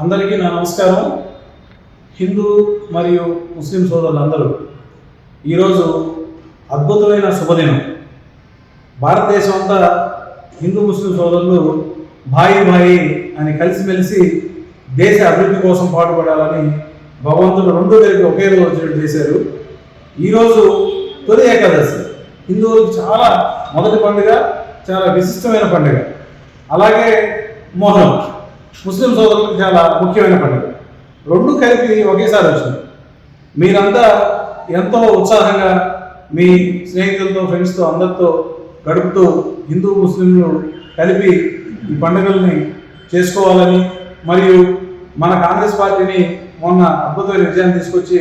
అందరికీ నా నమస్కారం. హిందూ మరియు ముస్లిం సోదరులందరూ ఈరోజు అద్భుతమైన శుభదినం. భారతదేశం అంతా హిందూ ముస్లిం సోదరులు భాయి భాయి అని కలిసిమెలిసి దేశ అభివృద్ధి కోసం పాటుపడాలని భగవంతుడు రెండు కలిపి ఒకే రోజు వచ్చినట్టు చేశారు. ఈరోజు తొలి ఏకాదశి. హిందువులకు చాలా మొదటి పండుగ చాలా విశిష్టమైన పండుగ. అలాగే మోహన్ ముస్లిం సోదరులకు చాలా ముఖ్యమైన పండుగ. రెండు కలిపి ఒకేసారి వచ్చింది. మీరంతా ఎంతో ఉత్సాహంగా మీ స్నేహితులతో ఫ్రెండ్స్తో అందరితో గడుపుతూ హిందూ ముస్లింలు కలిపి ఈ పండుగల్ని చేసుకోవాలని మరియు మన కాంగ్రెస్ పార్టీని మొన్న అద్భుతమైన విజయాన్ని తీసుకొచ్చి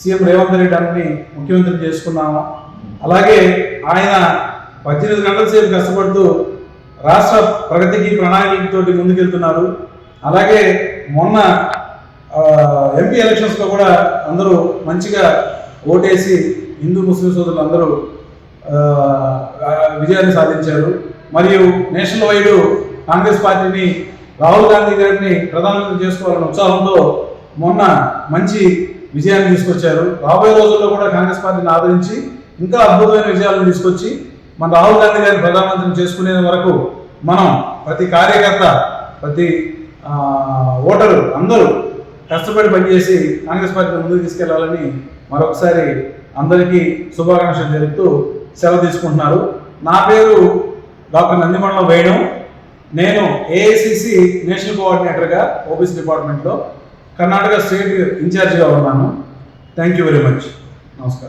సీఎం రేవంత్ రెడ్డి గారిని ముఖ్యమంత్రి చేసుకున్నాము. అలాగే ఆయన పద్దెనిమిది గంటల సేపు కష్టపడుతూ రాష్ట్ర ప్రగతికి ప్రణాళికతోటి ముందుకెళ్తున్నారు. అలాగే మొన్న ఎంపీ ఎలక్షన్స్లో కూడా అందరూ మంచిగా ఓటేసి హిందూ ముస్లిం సోదరులు అందరూ విజయాన్ని సాధించారు. మరియు నేషనల్ వైడ్ కాంగ్రెస్ పార్టీని రాహుల్ గాంధీ గారిని ప్రధానమంత్రి చేసుకోవాలనే ఉత్సాహంతో మొన్న మంచి విజయాన్ని తీసుకొచ్చారు. రాబోయే రోజుల్లో కూడా కాంగ్రెస్ పార్టీని ఆదరించి ఇంకా అద్భుతమైన విజయాలను తీసుకొచ్చి మన రాహుల్ గాంధీ గారిని ప్రధానమంత్రిని చేసుకునే వరకు మనం ప్రతి కార్యకర్త ప్రతి ఓటరు అందరూ కష్టపడి పనిచేసి కాంగ్రెస్ పార్టీని ముందుకు తీసుకెళ్ళాలని మరొకసారి అందరికీ శుభాకాంక్షలు తెలుపుతూ సెలవు తీసుకుంటున్నారు. నా పేరు డాక్టర్ నందిమండలం వేణు. నేను ఏఐసిసి నేషనల్ కోఆర్డినేటర్గా ఓబీసీ డిపార్ట్మెంట్లో కర్ణాటక స్టేట్ ఇన్ఛార్జిగా ఉన్నాను. Thank you very much. నమస్కారం.